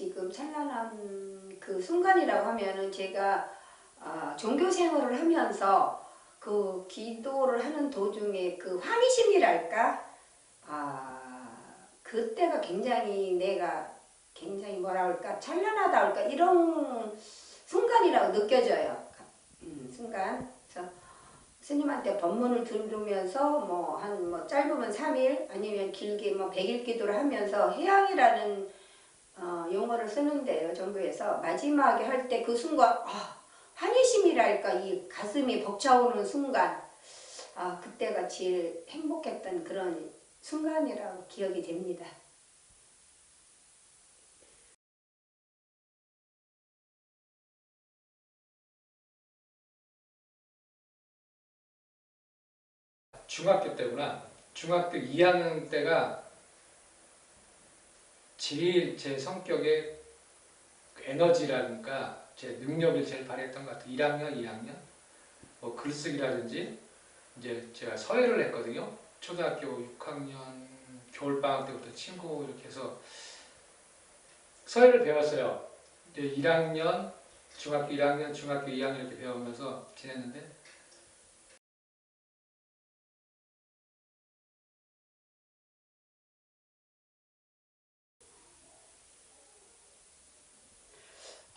지금 찬란한 그 순간이라고 하면은 제가 아, 종교 생활을 하면서 그 기도를 하는 도중에 그 환희심이랄까 아 그때가 굉장히 내가 굉장히 뭐라 할까 찬란하다 할까 이런 순간이라고 느껴져요. 음, 순간. 그래서 스님한테 법문을 들으면서 뭐한뭐 짧으면 3일 아니면 길게 뭐 100일 기도를 하면서 해양이라는 어, 용어를 쓰는데요. 정부에서 마지막에 할 때 그 순간 아, 환희심이랄까 이 가슴이 벅차오는 순간 아 그때가 제일 행복했던 그런 순간이라고 기억이 됩니다. 중학교 때구나. 중학교 2학년 때가 제일 제 성격의 그 에너지라든가 제 능력을 제일 발휘했던 것 같아요. 1학년, 2학년. 뭐 글쓰기라든지 이제 제가 서예를 했거든요. 초등학교 6학년 겨울방학 때부터 친구 이렇게 해서 서예를 배웠어요. 이제 1학년, 중학교 1학년, 중학교 2학년 이렇게 배우면서 지냈는데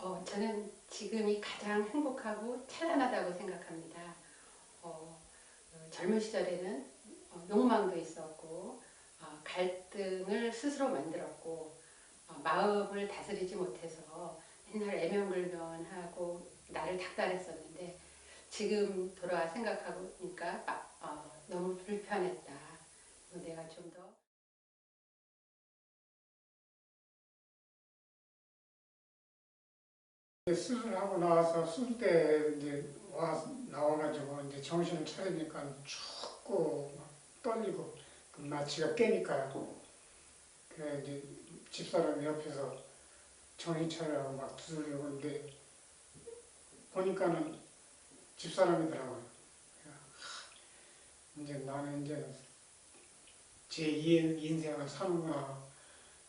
어, 저는 지금이 가장 행복하고 찬란하다고 생각합니다. 어, 어, 젊은 시절에는 어, 욕망도 있었고 어, 갈등을 스스로 만들었고 어, 마음을 다스리지 못해서 맨날 애면불면하고 나를 닥달했었는데 지금 돌아와 아, 어, 너무 불편했다. 내가 좀 더 수술하고 나와서 수술대 이제 와 나와가지고 이제 정신을 차리니까 춥고 막 떨리고 그 마취가 깨니까요. 그래 이제 집사람 옆에서 정신 차리라고 막 두드리고 있는데 보니까는 집사람이더라고요. 이제 나는 이제 제 2의 인생을 사는구나.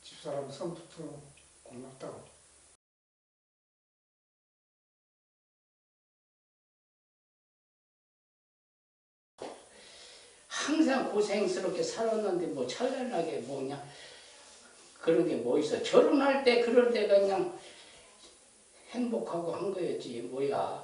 집사람 선부터 고맙다고. 항상 고생스럽게 살았는데 뭐 찬란하게 뭐냐? 그런 게 뭐 있어? 결혼할 때 그럴 때가 그냥 행복하고 한 거였지 뭐야.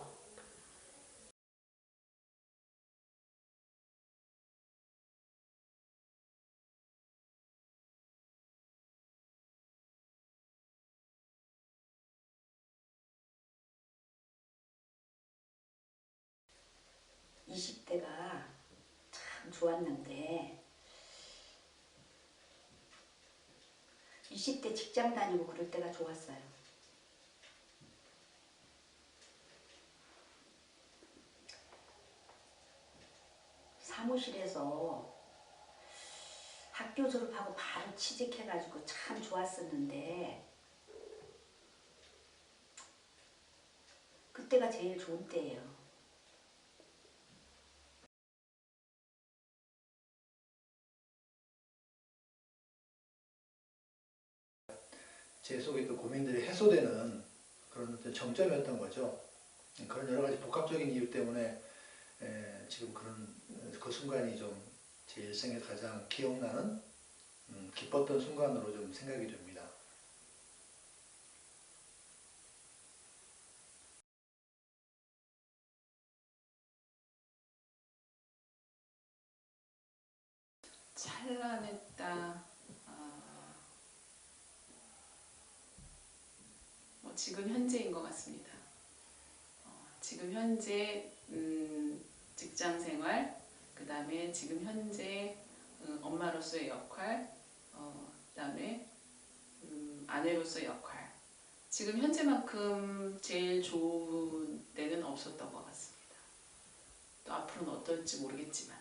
이십 대가 참 좋았는데 20대 직장 다니고 그럴 때가 좋았어요. 사무실에서 학교 졸업하고 바로 취직해가지고 참 좋았었는데 그때가 제일 좋은 때예요. 제 속에 그 고민들이 해소되는 그런 정점이었던 거죠. 그런 여러 가지 복합적인 이유 때문에 에, 지금 그런 어, 그 순간이 좀 제 일생에서 가장 기억나는 음, 기뻤던 순간으로 좀 생각이 됩니다. 찬란했다. 아, 뭐 지금 현재인 것 같습니다. 어, 지금 현재 음, 직장 생활, 그 다음에 지금 현재 음, 엄마로서의 역할, 어, 그 다음에 음, 아내로서의 역할. 지금 현재만큼 제일 좋은 때는 없었던 것 같습니다. 또 앞으로는 어떨지 모르겠지만.